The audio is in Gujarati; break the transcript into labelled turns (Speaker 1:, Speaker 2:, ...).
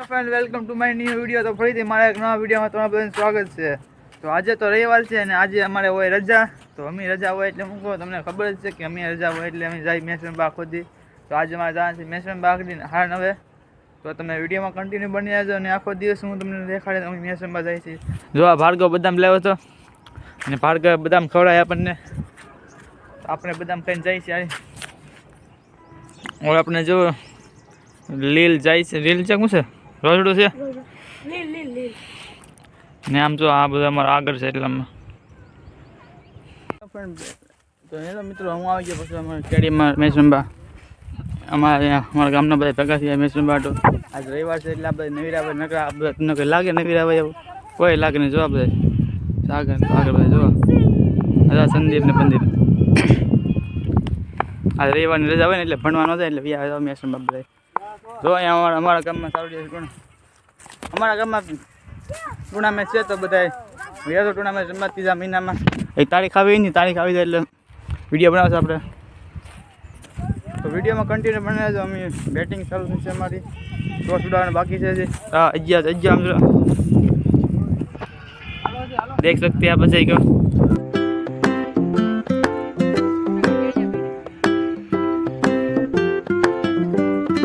Speaker 1: Friend welcome to my new video તો ફરીથી મારા એક નવા વિડીયોમાં તમારું બધાનું સ્વાગત છે. તો આજે તો રવિવાર છે અને આજે અમારે હોય રજા. તો અમે રજા હોય એટલે હું કહું, તમને ખબર જ છે કે અમે રજા હોય એટલે અમે જાય મેસન બાગ સુધી. તો આજે મારે જવાનું છે મેસન બાગની હાર નવે તો તમે વિડીયોમાં કન્ટિન્યુ બની રહેજો અને આખો દિવસ હું તમને દેખાડે અમે મેસન બાગ જાય છીએ. જો આ ભાર્ગવ બદામ લેવો તો અને ભાર્ગવ બદામ ખવડાય આપણને. આપણે બદામ ખાઈને જાય છે ઓર આપણે જો લીલ જાય છે. લીલ છે શું છે? રોજડું છે? ને આમ જો આ બધા અમારા આગળ છે એટલામાં તો હેલો મિત્રો હું આવી ગયો પછી અમારા સ્ટેડિયમમાં મેસંબા અમારા અહીંયા અમારા ગામના બધા ભેગા થયા મેસંબા તો. આજ રવિવાર છે એટલે આપણે નવીરા ભાઈ નકરા આ બધા તમને કંઈ લાગે નવીરા ભાઈ એવું? કોઈ લાગે નહીં જોવા બધા. સાગર સાગર બધા જોવા. બધા સંદીપ ને પંદીપ. આજ રવિવારની રજા હોય ને એટલે ભણવાનો ન થાય એટલે મેસંબા બધા. તો અહીંયા અમારા અમારા ગામમાં સારું છે પણ અમારા ગામમાં ટુર્નામેન્ટ છે તો બધા રહ્યા ટુર્નામેન્ટ રમવા ત્રીજા મહિનામાં. એક તારીખ આવી ને, તારીખ આવી જાય એટલે વીડિયો બનાવશું આપણે. તો વિડીયોમાં કન્ટિન્યુ બનાવી છે અમે બેટિંગ ચાલુ થશે અમારી. ચોથ ઉડાવવાનું બાકી છે હા અજ્યા અજ્યા દેખ શક્તિ આ પછી કહો